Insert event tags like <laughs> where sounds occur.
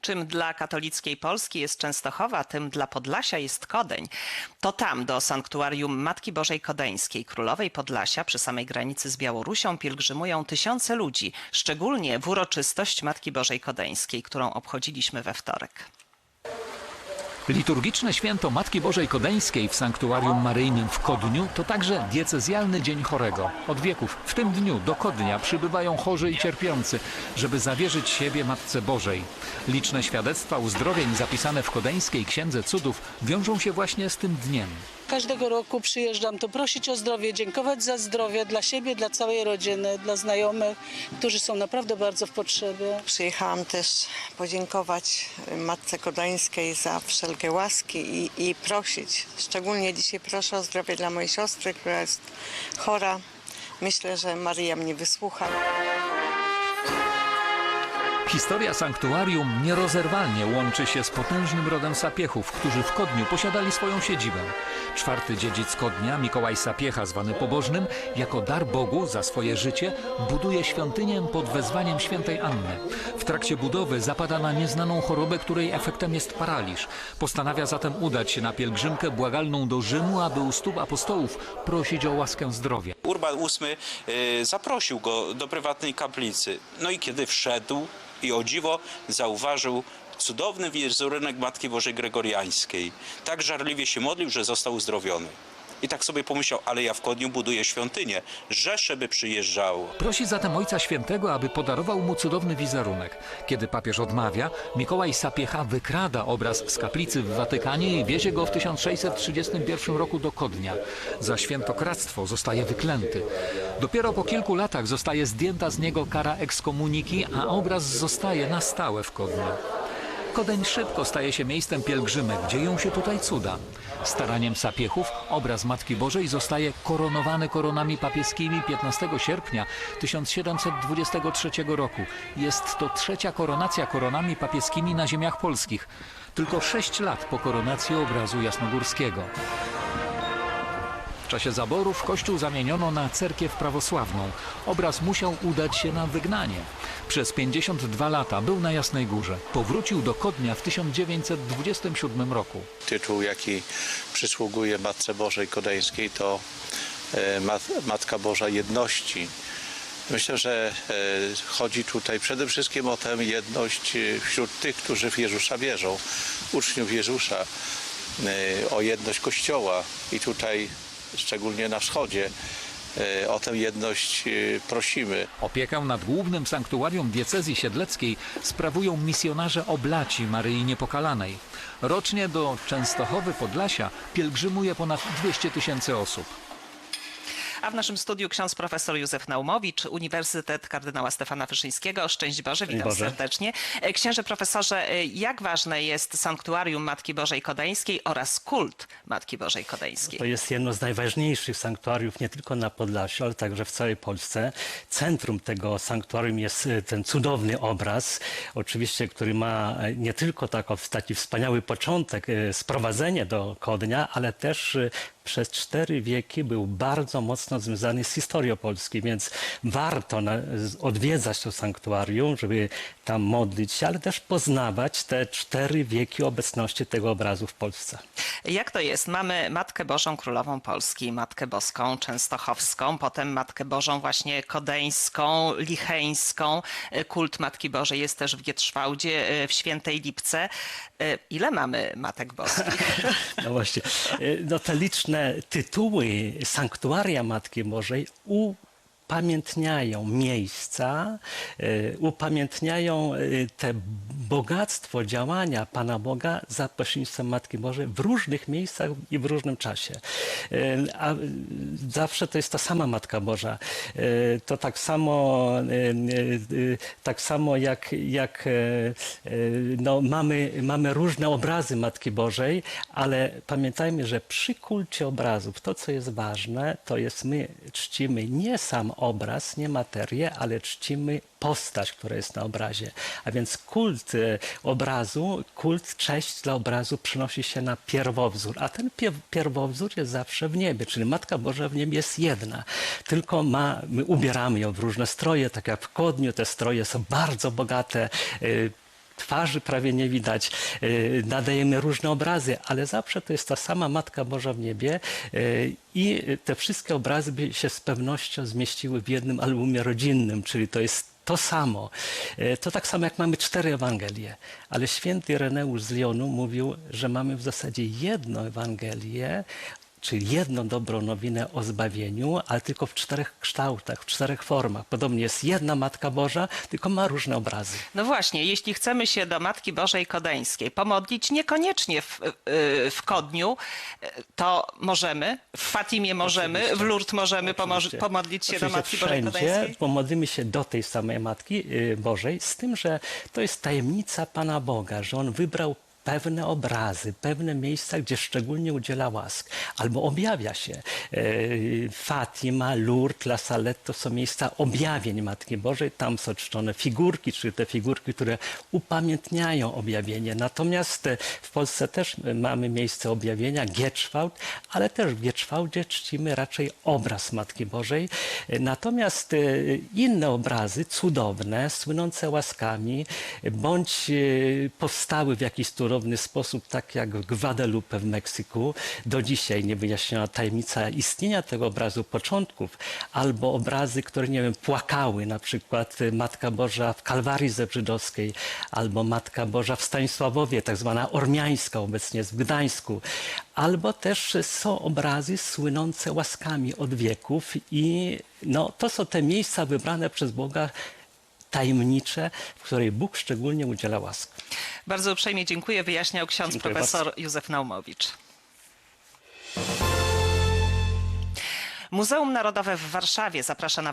Czym dla katolickiej Polski jest Częstochowa, tym dla Podlasia jest Kodeń. To tam do sanktuarium Matki Bożej Kodeńskiej, Królowej Podlasia, przy samej granicy z Białorusią, pielgrzymują tysiące ludzi, szczególnie w uroczystość Matki Bożej Kodeńskiej, którą obchodziliśmy we wtorek. Liturgiczne święto Matki Bożej Kodeńskiej w Sanktuarium Maryjnym w Kodniu to także diecezjalny Dzień Chorego. Od wieków w tym dniu do Kodnia przybywają chorzy i cierpiący, żeby zawierzyć siebie Matce Bożej. Liczne świadectwa uzdrowień zapisane w Kodeńskiej Księdze Cudów wiążą się właśnie z tym dniem. Każdego roku przyjeżdżam tu prosić o zdrowie, dziękować za zdrowie dla siebie, dla całej rodziny, dla znajomych, którzy są naprawdę bardzo w potrzebie. Przyjechałam też podziękować Matce Kodańskiej za wszelkie łaski i, i prosić. Szczególnie dzisiaj proszę o zdrowie dla mojej siostry, która jest chora. Myślę, że Maryja mnie wysłucha. Historia sanktuarium nierozerwalnie łączy się z potężnym rodem Sapiechów, którzy w Kodniu posiadali swoją siedzibę. Czwarty dziedzic Kodnia, Mikołaj Sapiecha, zwany pobożnym, jako dar Bogu za swoje życie buduje świątynię pod wezwaniem świętej Anny. W trakcie budowy zapada na nieznaną chorobę, której efektem jest paraliż. Postanawia zatem udać się na pielgrzymkę błagalną do Rzymu, aby u stóp apostołów prosić o łaskę zdrowia. Urban VIII y, zaprosił go do prywatnej kaplicy. No i kiedy wszedł i o dziwo zauważył cudowny wizerunek Matki Bożej Gregoriańskiej. Tak żarliwie się modlił, że został uzdrowiony. I tak sobie pomyślał, ale ja w Kodniu buduję świątynię. Rzesze by przyjeżdżało. Prosi zatem Ojca Świętego, aby podarował mu cudowny wizerunek. Kiedy papież odmawia, Mikołaj Sapiecha wykrada obraz z kaplicy w Watykanie i wiezie go w 1631 roku do Kodnia. Za świętokradztwo zostaje wyklęty. Dopiero po kilku latach zostaje zdjęta z niego kara ekskomuniki, a obraz zostaje na stałe w Kodniu. Kodeń szybko staje się miejscem pielgrzymek, dzieją się tutaj cuda. Staraniem sapiechów obraz Matki Bożej zostaje koronowany koronami papieskimi 15 sierpnia 1723 roku. Jest to trzecia koronacja koronami papieskimi na ziemiach polskich. Tylko sześć lat po koronacji obrazu jasnogórskiego. W czasie zaborów kościół zamieniono na cerkiew prawosławną. Obraz musiał udać się na wygnanie. Przez 52 lata był na Jasnej Górze. Powrócił do Kodnia w 1927 roku. tytuł, jaki przysługuje Matce Bożej Kodeńskiej, to e, Mat- Matka Boża Jedności. Myślę, że e, chodzi tutaj przede wszystkim o tę jedność e, wśród tych, którzy w Jezusa wierzą, uczniów Jezusa, o jedność Kościoła i tutaj, szczególnie na wschodzie, e, o tę jedność e, prosimy. Opiekę nad głównym sanktuarium diecezji siedleckiej sprawują misjonarze oblaci Maryi Niepokalanej. Rocznie do Częstochowy Podlasia pielgrzymuje ponad 200 tysięcy osób. A w naszym studiu ksiądz profesor Józef Naumowicz, Uniwersytet Kardynała Stefana Wyszyńskiego. Szczęść Boże, witam Boże. serdecznie. E, Księże profesorze, e, jak ważne jest sanktuarium Matki Bożej Kodeńskiej oraz kult Matki Bożej Kodeńskiej? To jest jedno z najważniejszych sanktuariów nie tylko na Podlasiu, ale także w całej Polsce. Centrum tego sanktuarium jest e, ten cudowny obraz, oczywiście, który ma nie tylko taki wspaniały początek, sprowadzenie do Kodnia, ale też przez cztery wieki był bardzo mocno związany z historią Polski, więc warto na, odwiedzać to sanktuarium, żeby tam modlić się, ale też poznawać te cztery wieki obecności tego obrazu w Polsce. Jak to jest? Mamy Matkę Bożą Królową Polski, Matkę Boską Częstochowską, potem Matkę Bożą właśnie Kodeńską, Licheńską. E, Kult Matki Bożej jest też w Gietrzwałdzie, e, w Świętej Lipce. E, Ile mamy Matek Boskich? <laughs> No właśnie. No te liczne tytuły Sanktuaria Matki Bożej upamiętniają miejsca, y, upamiętniają y, te bogactwo działania Pana Boga za pośrednictwem Matki Bożej w różnych miejscach i w różnym czasie. Y, A zawsze to jest ta sama Matka Boża. To tak samo, tak samo jak, jak no, mamy, mamy różne obrazy Matki Bożej, ale pamiętajmy, że przy kulcie obrazów to, co jest ważne, to jest my czcimy nie sam obraz, nie materię, ale czcimy postać, która jest na obrazie. A więc kult e, obrazu, kult, cześć dla obrazu przynosi się na pierwowzór, a ten pie- pierwowzór jest zawsze w niebie, czyli Matka Boża w niebie jest jedna, tylko ma, my ubieramy ją w różne stroje, tak jak w Kodniu, te stroje są bardzo bogate, e, twarzy prawie nie widać, y, nadajemy różne obrazy, ale zawsze to jest ta sama Matka Boża w niebie y, i te wszystkie obrazy by się z pewnością zmieściły w jednym albumie rodzinnym, czyli to jest to samo. E, To tak samo jak mamy cztery Ewangelie, ale święty Reneusz z Lyonu mówił, że mamy w zasadzie jedną Ewangelię, czyli jedną dobrą nowinę o zbawieniu, ale tylko w czterech kształtach, w czterech formach. Podobnie jest jedna Matka Boża, tylko ma różne obrazy. No właśnie, jeśli chcemy się do Matki Bożej Kodeńskiej pomodlić, niekoniecznie w, w Kodniu, to możemy, w Fatimie możemy, w Lourdes możemy Oczywiście. pomodlić się do Oczywiście Matki Bożej wszędzie Kodeńskiej. pomodlimy się do tej samej Matki y, Bożej, z tym, że to jest tajemnica Pana Boga, że On wybrał pewne obrazy, pewne miejsca, gdzie szczególnie udziela łask, albo objawia się. Y, Fatima, Lourdes, La Salette to są miejsca objawień Matki Bożej, tam są czczone figurki, czyli te figurki, które upamiętniają objawienie. Natomiast e, w Polsce też e, mamy miejsce objawienia, Gieczwałd, ale też w Gieczwałdzie czcimy raczej obraz Matki Bożej. E, Natomiast e, inne obrazy, cudowne, słynące łaskami, e, bądź e, powstały w jakiś cudowny sposób, tak jak w Guadalupe w Meksyku, do dzisiaj niewyjaśniona tajemnica istnienia tego obrazu początków, albo obrazy, które, nie wiem, płakały, na przykład Matka Boża w Kalwarii Zebrzydowskiej, albo Matka Boża w Stanisławowie, tak zwana ormiańska, obecnie w Gdańsku, albo też są obrazy słynące łaskami od wieków i no, to są te miejsca wybrane przez Boga tajemnicze, w której Bóg szczególnie udziela łask. Bardzo uprzejmie dziękuję, wyjaśniał ksiądz Dziękuję profesor Józef Naumowicz. Muzeum Narodowe w Warszawie zaprasza na